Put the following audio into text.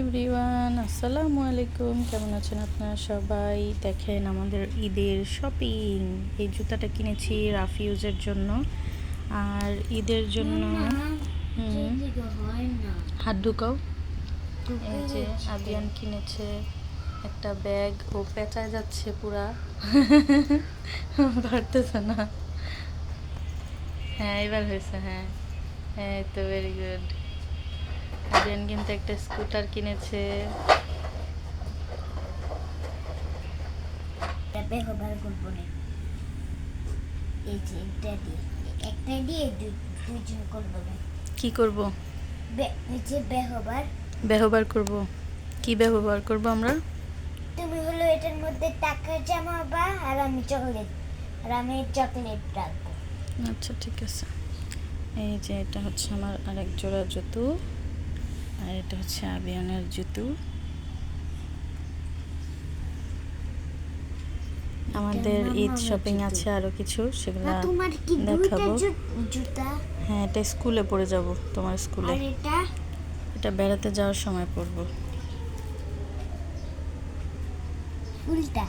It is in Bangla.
এভরিওয়ান আসসালামু আলাইকুম। কেমন আছেন আপনারা সবাই? দেখেন আমাদের ঈদের শপিং এই জুতাটা কিনেছি রাফিউজের জন্য। আর ঈদের জন্য হাত ঢুকাও। এই যে আবিয়ান কিনেছে একটা ব্যাগ। ও পেঁচায় যাচ্ছে পুরা। পারতেছে না। হ্যাঁ এবার হয়েছে হ্যাঁ। হ্যাঁ তো ভেরি গুড আবিয়ান কিন্তু একটা স্কুটার কিনেছে। কি করব? ব্যবহার করব। কি ব্যবহার করব আমরা? তুমি হলো এটার মধ্যে টাকা জমাবা আর আমি চকলেট আর আমি চকলেট রাখব। আচ্ছা ঠিক আছে। এই যে এটা হচ্ছে আমার আরেক জোড়া জুতো। এটা হচ্ছে আবিয়ানের জুতো। আমাদের ঈদ শপিং আছে আরও কিছু সেগুলো দেখাবো। হ্যাঁ এটা স্কুলে পড়ে যাব তোমার স্কুলে। এটা? এটা বেড়াতে যাওয়ার সময় পরবো। উল্টা